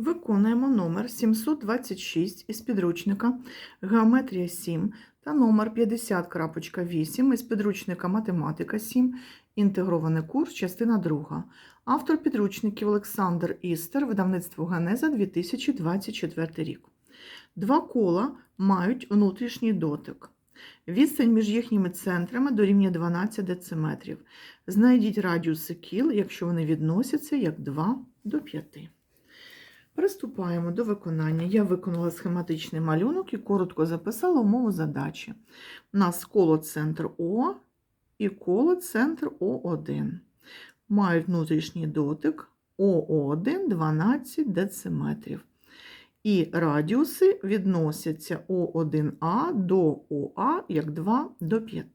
Виконуємо номер 726 із підручника Геометрія 7 та номер 50.8 із підручника Математика 7. Інтегрований курс, частина 2. Автор підручників Олександр Істер, видавництво Генеза 2024 рік. Два кола мають внутрішній дотик. Відстань між їхніми центрами дорівнює 12 дециметрів. Знайдіть радіуси кіл, якщо вони відносяться як 2 до 5. Приступаємо до виконання. Я виконала схематичний малюнок і коротко записала умову задачі. У нас коло центр О і коло центр О1. Мають внутрішній дотик ОО1 12 дециметрів. І радіуси відносяться О1А до ОА як 2 до 5.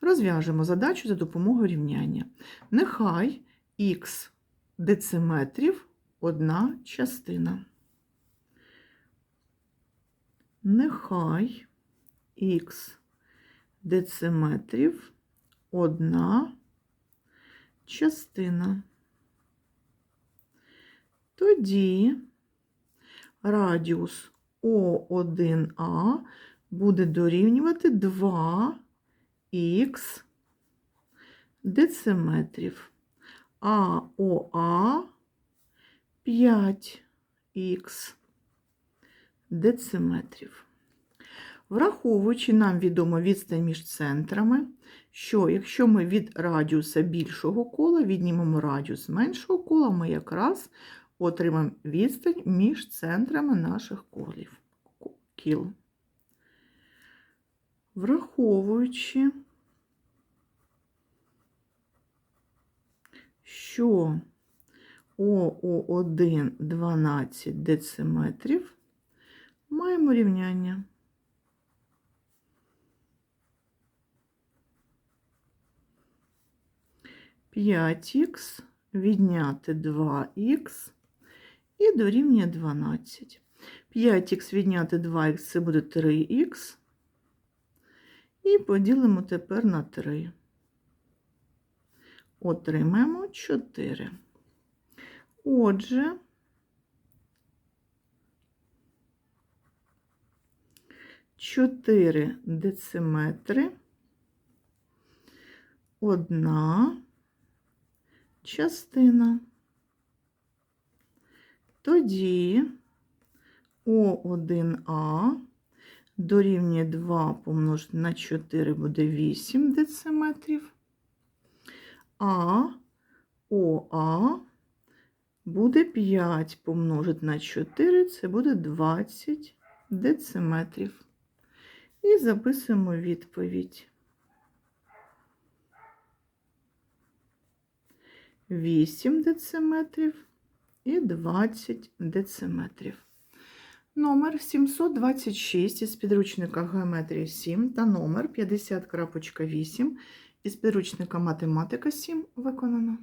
Розв'яжемо задачу за допомогою рівняння. Нехай х дециметрів одна частина. Нехай х дециметрів одна частина. Тоді радіус О1А буде дорівнювати 2х дециметрів, а ОА 5х дециметрів. Враховуючи нам відомо відстань між центрами, що якщо ми від радіуса більшого кола віднімемо радіус меншого кола, ми якраз отримаємо відстань між центрами наших колів. кіл. Враховуючи, що ОО1 12 дециметрів, маємо рівняння. П'ять х відняти 2х і дорівнює 12. 5х відняти 2х це буде 3х. І поділимо тепер на 3. Отримаємо 4. Отже, чотири дециметри, одна частина. Тоді О1А дорівнює 2 помножити на 4 буде 8 дециметрів, а ОА буде 5 помножити на 4, це буде 20 дециметрів. І записуємо відповідь. 8 дециметрів і 20 дециметрів. Номер 726 із підручника Геометрія 7 та номер 50.8 із підручника Математика 7 виконано.